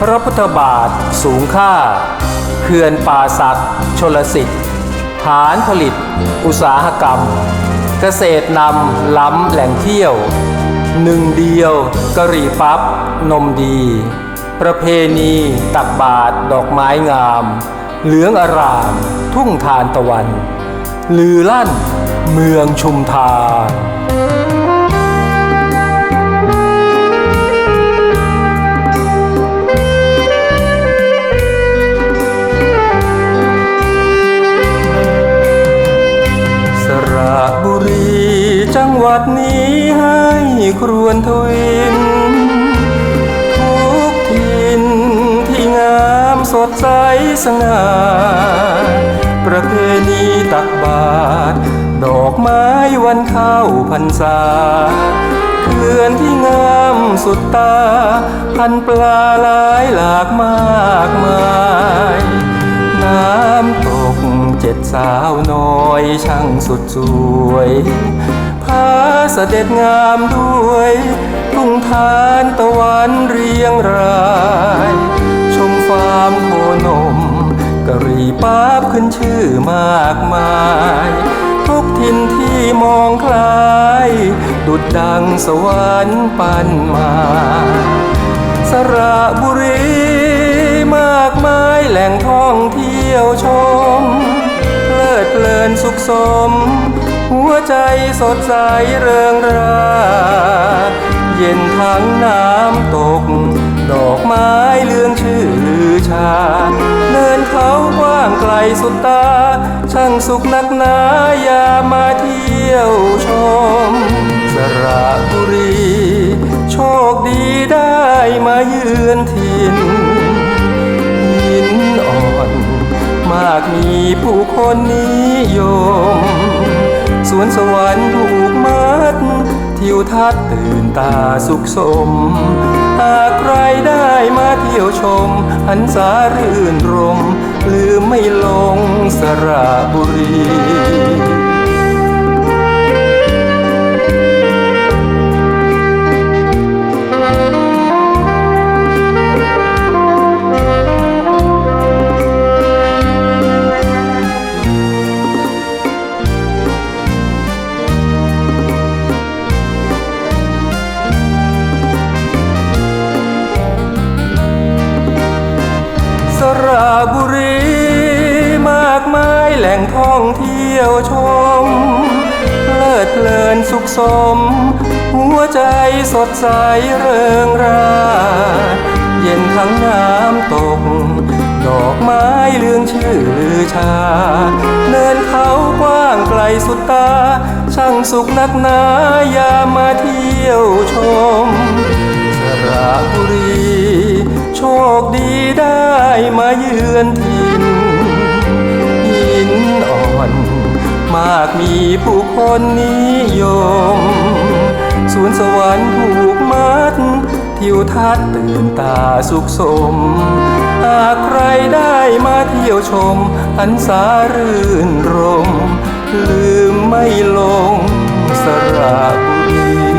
พระพุทธบาทสูงค่าเขื่อนป่าศักชลสิทธิ์ฐานผลิต อุตสาหกรรม เกษตรนำล้ำแหล่งเที่ยว หนึ่งเดียวกะหรี่ปั๊บ นมดี ประเพณีตักบาทดอกไม้งาม เหลืองอาราม ทุ่งทานตะวัน ลือลั่น เมืองชุมทางสระบุรีจังหวัดนี้ให้ครวนทวินทุกทินที่งามสดใสสง่าประเพณีตักบาตร ดอกไม้วันเข้าพรรษาเขื่อนที่งามสุดตา พันปลาหลายหลากมากมาย น้ำตกเจ็ดสาวน้อยช่างสุดสวยพาเสด็จงามด้วยทุ่งทานตะวันเรียงรายชมฟาร์มโคนมกะรี่ป้าบขึ้นชื่อมากมาย ทินที่มองคล้าย ดุดดังสวรรค์ปันมา สระบุรีมากมายแหล่งท่องเที่ยวชม เพลิดเพลินสุขสม หัวใจสดใสเริงราเย็นทั้งน้ำตก ดอกไม้เลื่องชื่อลือชา เนินเขากว้างไกลสุดตา ช่างสุขนักหนายา ยิน หินอ่อน มากมีผู้คนนิยม สวนสวรรค์ถูกมัด ทิวทัศน์ตื่นตาสุขสม หากใครได้มาเที่ยวชมหันสารื่นรม ลืมไม่ลงสระบุรี บุรีมากมายแหล่งท่องเที่ยวชม เพลิดเพลินสุขสม หัวใจสดใสเริงราเย็นทั้งน้ำตก ดอกไม้เลืองชื่อลือชา เนินเขากว้างไกลสุดตา ช่างสุขนักหนายามมาเที่ยวชม สระบุรี โชคดีได้ อนถิ่นหินอ่อน มากมีผู้คนนิยม สวนสวรรค์ผูกมัด ทิวทัศน์ตื่นตาสุขสม หากใครได้มาเที่ยวชมหันสารื่นรม ลืมไม่ลงสระบุรี